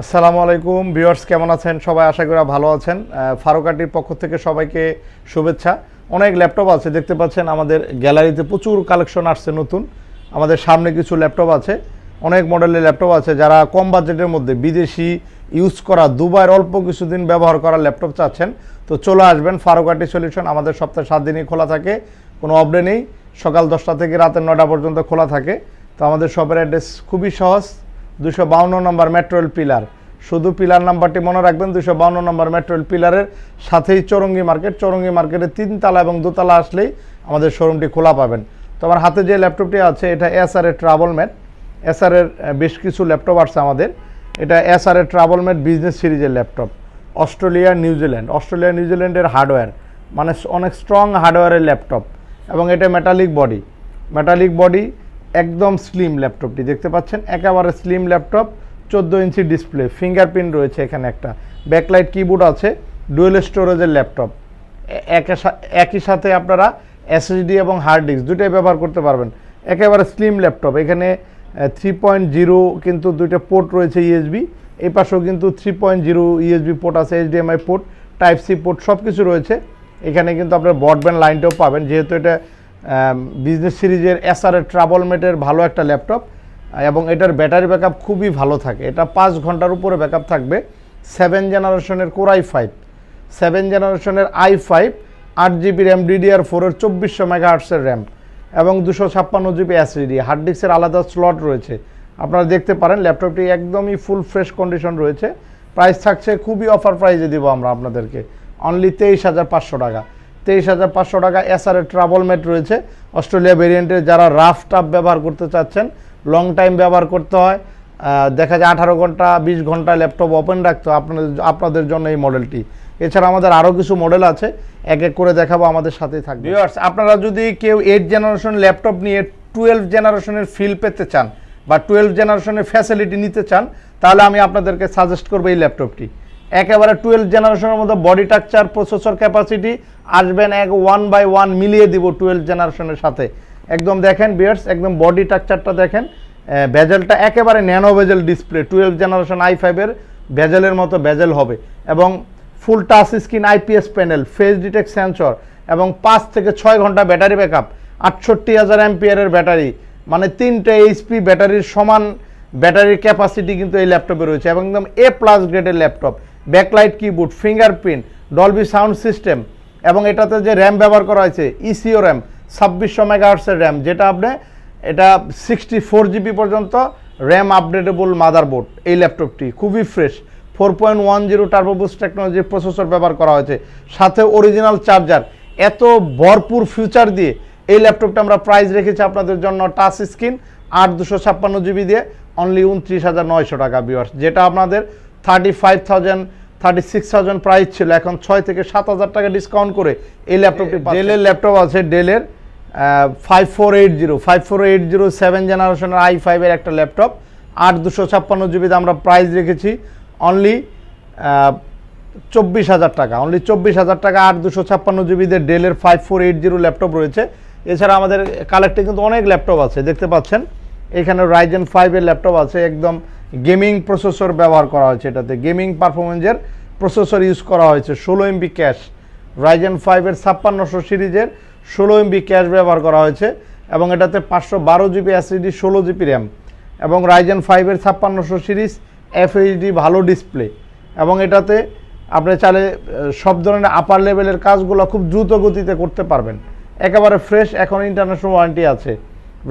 আসসালামু আলাইকুম, ভিউয়ার্স, কেমন আছেন? সবাই আশা করি ভালো আছেন। ফারুকাটির পক্ষ থেকে সবাইকে শুভেচ্ছা। অনেক ল্যাপটপ আছে, দেখতে পাচ্ছেন আমাদের গ্যালারিতে প্রচুর কালেকশন আসছে নতুন। আমাদের সামনে কিছু ল্যাপটপ আছে, অনেক মডেলের ল্যাপটপ আছে। যারা কম বাজেটের মধ্যে বিদেশি ইউজ করা দুবার অল্প কিছুদিন ব্যবহার করা ল্যাপটপ চাচ্ছেন, তো চলে আসবেন ফারুকাটি সলিউশন। আমাদের সপ্তাহে সাত দিনই খোলা থাকে, কোনো অপডে নেই। সকাল দশটা থেকে রাতের নটা পর্যন্ত খোলা থাকে। তো আমাদের শপের অ্যাড্রেস খুবই সহজ দুশো বাউন্ন নম্বর মেট্রোয়েল পিলার শুধু পিলার নাম্বারটি মনে রাখবেন দুশো বাউন্ন নম্বর মেট্রোয়েল পিলারের সাথেই চৌরঙ্গি মার্কেট চৌরঙ্গি মার্কেটের তিনতলা এবং দোতলা আসলেই আমাদের শোরুমটি খোলা পাবেন। তো আমার হাতে যে ল্যাপটপটি আছে, এটা এসআর এর ট্রাভেল ম্যাট এর বেশ কিছু ল্যাপটপ আছে আমাদের। এটা এসআর এর ট্রাভেল ম্যাট বিজনেস সিরিজের laptop Australia New Zealand Australia নিউজিল্যান্ডের হার্ডওয়্যার মানে অনেক স্ট্রং হার্ডওয়্যারের ল্যাপটপ এবং এটা মেটালিক বডি মেটালিক বডি একদম স্লিম ল্যাপটপটি দেখতে পাচ্ছেন? একেবারে স্লিম ল্যাপটপ চোদ্দ ইঞ্চি ডিসপ্লে ফিঙ্গারপ্রিন্ট রয়েছে এখানে একটা। ব্যাকলাইট কিবোর্ড আছে ডুয়েল স্টোরেজের ল্যাপটপ একে একই সাথে আপনারা এসএসডি এবং হার্ড ডিস্ক দুটাই ব্যবহার করতে পারবেন। একেবারে স্লিম ল্যাপটপ এখানে থ্রি পয়েন্ট জিরো কিন্তু দুইটা পোর্ট রয়েছে ইএসবি এই পাশেও কিন্তু three point zero USB port আছে HDMI port type C port সব কিছু রয়েছে। এখানে কিন্তু আপনার ব্রডব্যান্ড লাইনটাও পাবেন। যেহেতু এটা বিজনেস সিরিজের এসআর ট্রাভেল মেটের ভালো একটা ল্যাপটপ এবং এটার ব্যাটারি ব্যাকআপ খুবই ভালো থাকে। এটা পাঁচ ঘণ্টার উপরে ব্যাকআপ থাকবে। সেভেন জেনারেশনের কোরাই ফাইভ সেভেন জেনারেশনের আই ফাইভ আট জিবি র্যাম ডিডিআর ফোরের চব্বিশশো মেগাহার্টসের র্যাম এবং দুশো ছাপ্পান্ন জিবি এসএসডি হার্ড ডিস্কের আলাদা স্লট রয়েছে। আপনারা দেখতে পারেন ল্যাপটপটি একদমই ফুল ফ্রেশ কন্ডিশন রয়েছে। প্রাইস থাকছে, খুবই অফার প্রাইজে দিব আমরা আপনাদেরকে। অনলি তেইশ হাজার পাঁচশো টাকা। তেইশ হাজার পাঁচশো টাকা এসআর ট্রাভেল মেট রয়েছে। অস্ট্রেলিয়া ভেরিয়েন্টের যারা রাফ টাফ ব্যবহার করতে চাচ্ছেন লং টাইম ব্যবহার করতে হয় দেখা যায় আঠারো ঘণ্টা, বিশ ঘণ্টা ল্যাপটপ ওপেন রাখতে আপনাদের আপনাদের জন্য এই মডেলটি এছাড়া আমাদের আরও কিছু মডেল আছে, এক এক করে দেখাবো আমাদের সাথেই থাকবে। ভিউয়ার্স আপনারা যদি কেউ এইট জেনারেশন ল্যাপটপ নিয়ে টুয়েলভ জেনারেশনের ফিল পেতে চান বা টুয়েলভ জেনারেশনের ফ্যাসিলিটি নিতে চান, তাহলে আমি আপনাদেরকে সাজেস্ট করব এই ল্যাপটপটি একেবারে টুয়েলভ জেনারেশনের মধ্যে বডি টাকচার প্রসেসর ক্যাপাসিটি আসবেন এক ওয়ান বাই ওয়ান মিলিয়ে দিব টুয়েলভ জেনারেশনের সাথে। একদম দেখেন বিয়ার্স একদম বডি টাকচারটা দেখেন। ভেজেলটা একেবারে nano bezel display twelve generation i ফাইভের ভেজেলের মতো ভেজেল হবে। এবং full touch screen IPS panel face detect sensor এবং পাঁচ থেকে ছয় ঘণ্টা ব্যাটারি ব্যাকআপ আটষট্টি হাজার অ্যাম্পিয়ারের ব্যাটারি মানে তিনটে এইচপি ব্যাটারির সমান ব্যাটারির ক্যাপাসিটি কিন্তু এই ল্যাপটপে রয়েছে এবং একদম এ প্লাস গ্রেডের laptop backlight keyboard fingerprint Dolby sound system এবং এটাতে যে র্যাম ব্যবহার করা হয়েছে ইসিও র্যাম ছাব্বিশশো মেগাহার্টসের র্যাম যেটা আপনি, এটা সিক্সটি ফোর জিবি পর্যন্ত র্যাম আপডেটেবল মাদারবোর্ড এই ল্যাপটপটি খুবই fresh four point one zero turbo boost টেকনোলজির প্রসেসর ব্যবহার করা হয়েছে, সাথে অরিজিনাল চার্জার এত ভরপুর ফিউচার দিয়ে এই ল্যাপটপটা আমরা প্রাইস রেখেছি আপনাদের জন্য টাচ স্ক্রিন আট দুশো ছাপ্পান্ন জিবি দিয়ে অনলি উনত্রিশ হাজার নয়শো টাকা বিওয়ার্স যেটা আপনাদের thirty five thousand thirty six thousand price ছিল। এখন ছয় থেকে সাত হাজার টাকা ডিসকাউন্ট করে এই ল্যাপটপটি ডেলের ল্যাপটপ আছে ডেলের five four eight zero five four eight zero seven জেনারেশনের আই ফাইভের একটা ল্যাপটপ আট দুশো ছাপ্পান্ন জিবিতে আমরা প্রাইস রেখেছি। অনলি চব্বিশ হাজার টাকা। অনলি চব্বিশ হাজার টাকা আট দুশো ছাপ্পান্ন জিবিদের ডেলের five four eight zero laptop রয়েছে। এছাড়া আমাদের কালেক্টে কিন্তু অনেক ল্যাপটপ আছে দেখতে পাচ্ছেন। এখানে রাইজেন ফাইভের ল্যাপটপ আছে একদম গেমিং প্রসেসর ব্যবহার করা হয়েছে এটাতে। গেমিং পারফরমেন্সের প্রসেসর ইউজ করা হয়েছে ষোলো এমবি ক্যাশ। রাইজেন ফাইভের ছাপ্পান্নশো সিরিজের ষোলো এমবি ক্যাশ ব্যবহার করা হয়েছে এবং এটাতে পাঁচশো বারো জিবি এসএসডি ষোলো জিবি র্যাম এবং রাইজেন ফাইভের ছাপ্পান্নশো সিরিজ এফএইচডি ভালো ডিসপ্লে এবং এটাতে আপনি চাইলে সব ধরনের আপার লেভেলের কাজগুলো খুব দ্রুত গতিতে করতে পারবেন। একেবারে ফ্রেশ এখন ইন্টারন্যাশনাল ওয়ারেন্টি আছে।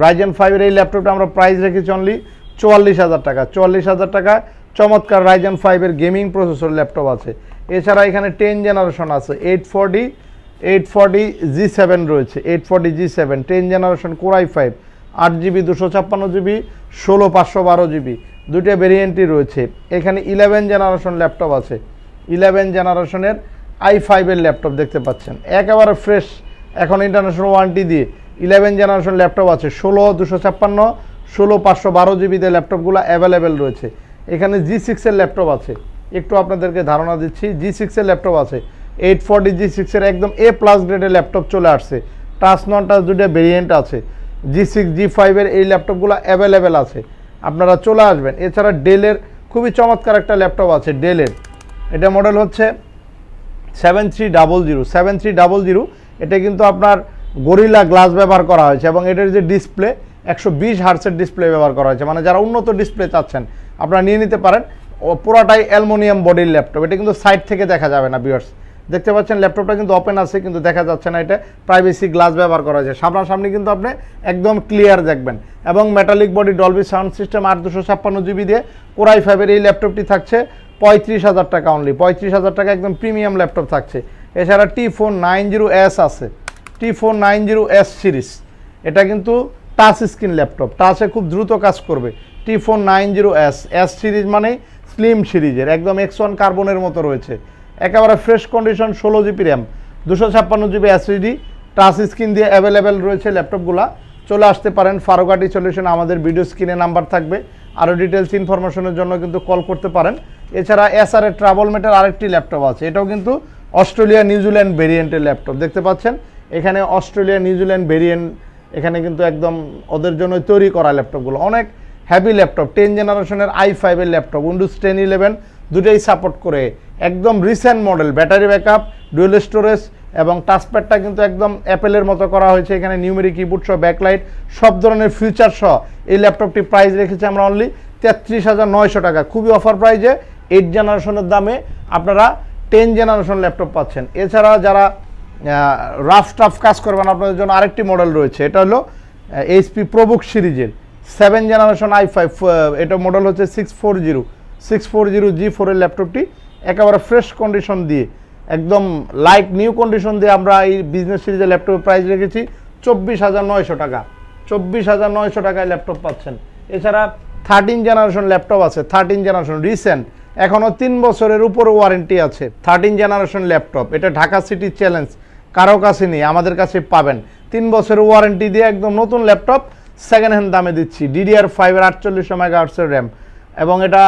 রাইজেন ফাইভের এই ল্যাপটপটা আমরা প্রাইস রেখেছি অনলি চুয়াল্লিশ হাজার টাকা, চুয়াল্লিশ হাজার টাকা। চমৎকার রাইজেন ফাইভের গেমিং প্রসেসর ল্যাপটপ আছে। এছাড়া এখানে টেন জেনারেশন আছে eight forty eight forty G seven রয়েছে eight forty G seven ten generation core i five আট জিবি দুশো ছাপ্পান্ন জিবি ষোলো পাঁচশো বারো জিবি দুটো ভেরিয়েন্টই রয়েছে। এখানে ইলেভেন জেনারেশন ল্যাপটপ আছে। ইলেভেন জেনারেশনের আই ফাইভের ল্যাপটপ দেখতে পাচ্ছেন। একেবারে ফ্রেশ এখন ইন্টারন্যাশনাল ওয়ারেন্টি দিয়ে ইলেভেন জেনারেশন ল্যাপটপ আছে, ষোলো, দুশো ছাপ্পান্ন ষোলো পাঁচশো বারো জিবিতে ল্যাপটপগুলো অ্যাভেলেবেল রয়েছে। এখানে জি সিক্সের ল্যাপটপ আছে। একটু আপনাদেরকে ধারণা দিচ্ছি জি সিক্সের ল্যাপটপ আছে। এইট ফোরটি জি সিক্সের একদম এ প্লাস গ্রেডের ল্যাপটপ চলে আসছে। টাচ নন টাচ দুটো ভেরিয়েন্ট আছে। জি সিক্স জি ফাইভের এই ল্যাপটপগুলো অ্যাভেলেবেল আছে। আপনারা চলে আসবেন। এছাড়া ডেলের খুবই চমৎকার একটা ল্যাপটপ আছে ডেলের এটা মডেল হচ্ছে seven three double zero seven three double zero এটা কিন্তু আপনার গরিলা গ্লাস ব্যবহার করা হয়েছে এবং এটার যে ডিসপ্লে একশো বিশ হার্সের ডিসপ্লে ব্যবহার করা হয়েছে। মানে যারা উন্নত ডিসপ্লে চাচ্ছেন, আপনারা নিয়ে নিতে পারেন। পুরাটাই অ্যালমোনিয়াম বডির ল্যাপটপ এটা কিন্তু সাইড থেকে দেখা যাবে না বিয়ার্স দেখতে পাচ্ছেন ল্যাপটপটা কিন্তু ওপেন আছে, কিন্তু দেখা যাচ্ছে না এটা। প্রাইভেসি গ্লাস ব্যবহার করা হয়েছে। সামনাসামনি কিন্তু আপনি একদম ক্লিয়ার দেখবেন। এবং metallic body Dolby sound system আট দুশো ছাপ্পান্ন জিবি দিয়ে কোরাই ফাইভের এই ল্যাপটপটি থাকছে পঁয়ত্রিশ হাজার টাকা অনলি পঁয়ত্রিশ হাজার টাকা একদম প্রিমিয়াম ল্যাপটপ থাকছে। এছাড়া T four nine zero S আছে। T four nine zero S series এটা কিন্তু টাচ স্ক্রিন ল্যাপটপ টাচে খুব দ্রুত কাজ করবে। T four nine zero S S series মানেই স্লিম সিরিজের একদম এক্স ওয়ান কার্বনের মতো রয়েছে। একেবারে ফ্রেশ কন্ডিশন ষোলো জিবি র্যাম দুশো ছাপ্পান্ন জিবি এসএসডি টাচ স্ক্রিন দিয়ে অ্যাভেলেবেল রয়েছে ল্যাপটপগুলা চলে আসতে পারেন ফারুকাটি সলিউশন আমাদের ভিডিও স্ক্রিনে নাম্বার থাকবে। আরও ডিটেলস ইনফরমেশনের জন্য কিন্তু কল করতে পারেন। এছাড়া এসআর এর ট্রাভেল মেটের আরেকটি ল্যাপটপ আছে। এটাও কিন্তু অস্ট্রেলিয়া নিউজিল্যান্ড ভেরিয়েন্টের ল্যাপটপ দেখতে পাচ্ছেন? এখানে অস্ট্রেলিয়া নিউজিল্যান্ড ভেরিয়েন্ট এখানে কিন্তু একদম ওদের জন্য তৈরি করা ল্যাপটপগুলো। অনেক হ্যাভি ল্যাপটপ টেন জেনারেশনের আই ফাইভের ল্যাপটপ উইন্ডোজ টেন ইলেভেন দুটোই সাপোর্ট করে একদম recent model battery backup dual storage এবং টাচপ্যাডটা কিন্তু একদম অ্যাপেলের মতো করা হয়েছে। এখানে নিউমেরিক কিবোর্ড সহ ব্যাকলাইট সব ধরনের ফিচার সহ এই ল্যাপটপটি প্রাইস রেখেছি আমরা অনলি তেত্রিশ হাজার নয়শো টাকা। খুবই অফার প্রাইজে এইট জেনারেশনের দামে আপনারা টেন জেনারেশন ল্যাপটপ পাচ্ছেন। এছাড়া যারা রাফ টাফ কাজ করবেন আপনাদের জন্য আরেকটি মডেল রয়েছে। এটা হলো এইচপি প্রবুক সিরিজের সেভেন জেনারেশন আই ফাইভ এটা মডেল হচ্ছে six four zero six four zero G ফোরের ল্যাপটপটি একেবারে ফ্রেশ কন্ডিশন দিয়ে, একদম লাইট নিউ কন্ডিশন দিয়ে আমরা এই বিজনেস সিরিজের ল্যাপটপের প্রাইস রেখেছি চব্বিশ হাজার নয়শো টাকা। চব্বিশ হাজার নয়শো টাকায় ল্যাপটপ পাচ্ছেন। এছাড়া থার্টিন জেনারেশন ল্যাপটপ আছে থার্টিন জেনারেশন রিসেন্ট এখনও তিন বছরের উপরে ওয়ারেন্টি আছে থার্টিন জেনারেশন ল্যাপটপ এটা ঢাকা সিটি চ্যালেঞ্জ কারও কাছে নেই, আমাদের কাছে পাবেন। তিন বছরের ওয়ারেন্টি দিয়ে একদম নতুন ল্যাপটপ সেকেন্ড হ্যান্ড দামে দিচ্ছি ডিডিআর ফাইভের আটচল্লিশশো মেগাহার্টসের র্যাম এবং এটা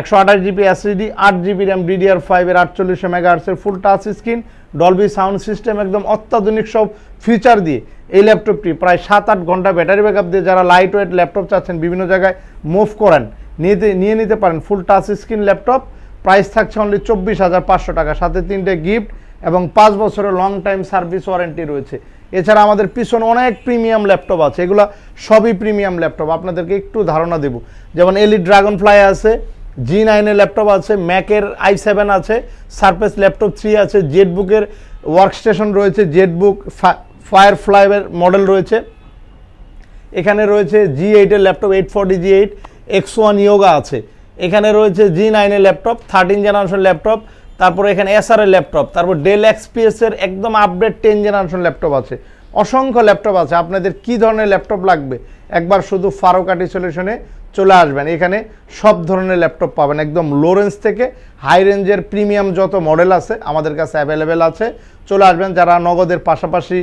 একশো আঠাশ জিবি এসএসডি আট জিবি র্যাম ডিডিআর ফাইভের আটচল্লিশশো মেগাহার্টসের full touch screen Dolby sound system একদম অত্যাধুনিক সব ফিচার দিয়ে। এই ল্যাপটপটি প্রায় সাত আট ঘণ্টা ব্যাটারি ব্যাকআপ দিয়ে যারা লাইট ওয়েট ল্যাপটপ চাচ্ছেন, বিভিন্ন জায়গায় মুভ করেন, নিতে, নিয়ে নিতে পারেন। Full touch screen laptop price থাকছে অনলি চব্বিশ হাজার পাঁচশো টাকা। সাথে তিনটে গিফট এবং পাঁচ বছরের লং টাইম সার্ভিস ওয়ারেন্টি রয়েছে। এছাড়া আমাদের পিছনে অনেক প্রিমিয়াম ল্যাপটপ আছে। এগুলো সবই প্রিমিয়াম ল্যাপটপ আপনাদেরকে একটু ধারণা দেব। যেমন এলি ড্রাগন ফ্লাই আছে জি নাইনের ল্যাপটপ আছে ম্যাকের আই সেভেন আছে সারফেস ল্যাপটপ থ্রি আছে জেট বুকের ওয়ার্কস্টেশন রয়েছে জেট বুক ফায়ার ফ্লাইভের মডেল রয়েছে। এখানে রয়েছে জি এইটের laptop eight forty G eight X one Yoga আছে। এখানে রয়েছে জি নাইনের ল্যাপটপ থার্টিন জেনারেশন ল্যাপটপ তারপর এখানে এসআর এর ল্যাপটপ তারপর ডেল এক্সপিএস এর একদম আপডেট টেন জেনারেশন ল্যাপটপ আছে। অসংখ্য ল্যাপটপ আছে। আপনাদের কি ধরনের ল্যাপটপ লাগবে? একবার শুধু ফারোকাটি সলিউশনে চলে আসবেন। এখানে সব ধরনের ল্যাপটপ পাবেন। একদম লো রেঞ্জ থেকে হাই রেঞ্জের প্রিমিয়াম যত মডেল আছে আমাদের কাছে অ্যাভেলেবেল আছে। চলে আসবেন। যারা নগদের পাশাপাশি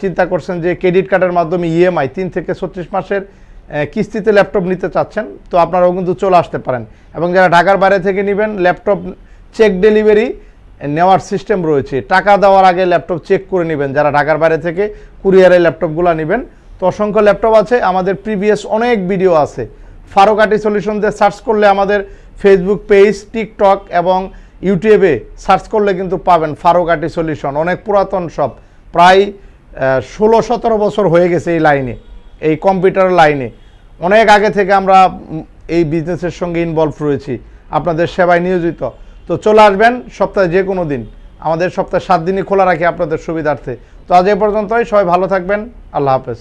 চিন্তা করছেন যে ক্রেডিট কার্ডের মাধ্যমে ইএমআই তিন থেকে ছত্রিশ মাসের কিস্তিতে ল্যাপটপ নিতে চাচ্ছেন, তো আপনারাও কিন্তু চলে আসতে পারেন। এবং যারা ঢাকার বাইরে থেকে নেবেন ল্যাপটপ চেক ডেলিভারি নেওয়ার সিস্টেম রয়েছে। টাকা দেওয়ার আগে ল্যাপটপ চেক করে নেবেন। যারা ঢাকার বাইরে থেকে কুরিয়ারে ল্যাপটপগুলো নেবেন। তো অসংখ্য ল্যাপটপ আছে। আমাদের প্রিভিয়াস অনেক ভিডিও আছে। ফারোকাটি সলিউশন দিয়ে সার্চ করলে আমাদের ফেসবুক পেজ টিকটক এবং ইউটিউবে সার্চ করলে কিন্তু পাবেন ফারোকাটি সলিউশন অনেক পুরাতন সব প্রায় ষোলো সতেরো বছর হয়ে গেছে এই লাইনে এই কম্পিউটার লাইনে অনেক আগে থেকে আমরা এই বিজনেসের সঙ্গে ইনভলভ রয়েছি। আপনাদের সেবায় নিয়োজিত। তো চলে আসবেন সপ্তাহে যে কোনো দিন। আমাদের সপ্তাহে সাত দিনই খোলা রাখি আপনাদের সুবিধার্থে। তো আজ এ পর্যন্তই, সবাই ভালো থাকবেন, আল্লাহ হাফেজ।